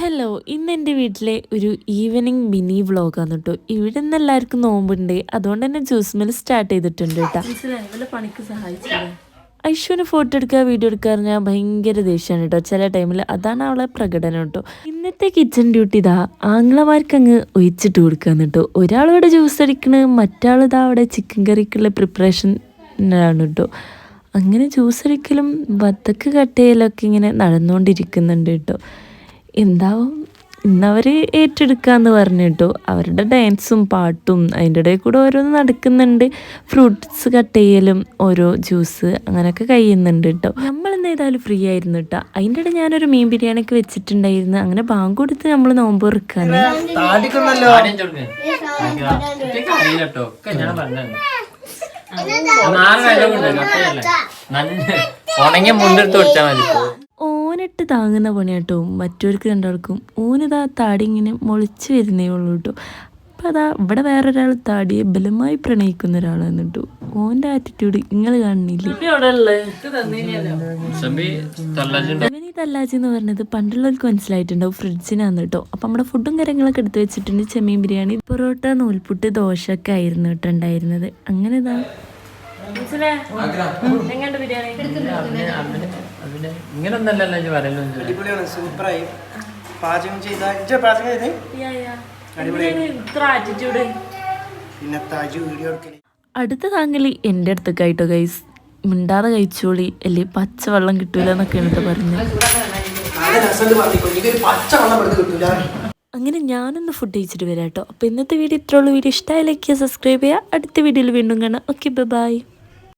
Hello ഇന്ന് എന്റെ വീട്ടിലെ ഒരു ഈവനിങ് മിനി വ്ളോഗാണ് കേട്ടോ ഇവിടെ നിന്ന് എല്ലാവർക്കും നോമ്പുണ്ട്. അതുകൊണ്ട് തന്നെ ജ്യൂസ് മിൽ സ്റ്റാർട്ട് ചെയ്തിട്ടുണ്ട് കേട്ടോ ഐശ്വന് ഫോട്ടോ എടുക്കുക വീഡിയോ എടുക്കുക പറഞ്ഞാൽ ഭയങ്കര ദേഷ്യമാണ് കേട്ടോ ചില ടൈമിൽ അതാണ് അവളെ പ്രകടനം കേട്ടോ ഇന്നത്തെ കിച്ചൺ ഡ്യൂട്ടി ഇതാ ആങ്ങളമാർക്ക് അങ്ങ് ഒഴിച്ചിട്ട് കൊടുക്കുക കേട്ടോ ഒരാളിവിടെ ജ്യൂസ് അടിക്കണ് മറ്റാളിതാ അവിടെ ചിക്കൻ കറിക്കുള്ള പ്രിപ്പറേഷൻ ആണ് കേട്ടോ അങ്ങനെ ജ്യൂസ് അടിക്കലും വത്തക്ക് കട്ട് ചെയ്യലൊക്കെ ഇങ്ങനെ നടന്നുകൊണ്ടിരിക്കുന്നുണ്ട് കേട്ടോ എന്താവും? ഇന്നവർ ഏറ്റെടുക്കാന്ന് പറഞ്ഞു കേട്ടോ. അവരുടെ ഡാൻസും പാട്ടും അതിന്റെ ഇടയിൽ കൂടെ ഓരോന്ന് നടക്കുന്നുണ്ട്. ഫ്രൂട്ട്സ് കട്ട് ചെയ്യലും ഓരോ ജ്യൂസ് അങ്ങനെയൊക്കെ കഴിയുന്നുണ്ട് കേട്ടോ. നമ്മൾ ഏതായാലും ഫ്രീ ആയിരുന്നു കേട്ടോ. അതിന്റെ ഇടയിൽ ഞാനൊരു മീൻ ബിരിയാണിയൊക്കെ വെച്ചിട്ടുണ്ടായിരുന്നു. അങ്ങനെ ബാങ്ക് കൊടുത്ത് നമ്മൾ നോമ്പ് നല്ല ഉണങ്ങിയ മുണ്ടെടുത്ത് കൊടുത്താൽ മതി. ഓനിട്ട് താങ്ങുന്ന പണിയാട്ടോ. മറ്റവർക്ക് രണ്ടാൾക്കും. ഓനിതാ താടി ഇങ്ങനെ മുളിച്ച് വരുന്നേ ഉള്ളൂ കേട്ടോ അപ്പം അതാ ഇവിടെ വേറൊരാൾ താടിയെ ബലമായി പ്രണയിക്കുന്ന ഒരാളാണ് കേട്ടോ ഓന്റെ ആറ്റിറ്റ്യൂഡ് നിങ്ങൾ കാണുന്നില്ലേ? ഇവൻ ഈ തല്ലാച്ചി എന്ന് പറഞ്ഞത് പണ്ടുള്ളവർക്ക് മനസ്സിലായിട്ടുണ്ടാവും. ഫ്രിഡ്ജിനാന്ന് കേട്ടോ അപ്പം നമ്മുടെ ഫുഡും കാര്യങ്ങളൊക്കെ എടുത്ത് വെച്ചിട്ടുണ്ട്. ചെമ്മീൻ ബിരിയാണി പൊറോട്ട നൂൽപുട്ട് ദോശ ഒക്കെ ആയിരുന്നു കേട്ടോ ഉണ്ടായിരുന്നത്. അങ്ങനെ ഇതാ. ഇങ്ങനെ ഒന്നല്ലല്ലോ ഇജ്ജ് പറയലോ? അടിപൊളിയാണ് സൂപ്പറായി. പാചകം ചെയ്ത ഇജ്ജ പാചകം ചെയ്ത്? പിന്നെ താജ് വീഡിയോ എടുക്കൽ. അടുത്ത താങ്കളി എന്റെ അടുത്ത് കേട്ടോ ഗൈസ് മിണ്ടാതെ കഴിച്ചോളി. അല്ലേ പച്ചവെള്ളം കിട്ടൂല എന്നൊക്കെ എന്നിട്ട് പറഞ്ഞു അങ്ങനെ ഞാനൊന്ന് ഫുഡ് കഴിച്ചിട്ട് വരാം കേട്ടോ അപ്പോൾ ഇന്നത്തെ വീഡിയോ ഇത്രയുള്ള വീഡിയോ ഇഷ്ടമായി ലൈക്ക് ചെയ്യുക സബ്സ്ക്രൈബ് ചെയ്യുക. അടുത്ത വീഡിയോയിൽ വീണ്ടും കാണാം. Okay bye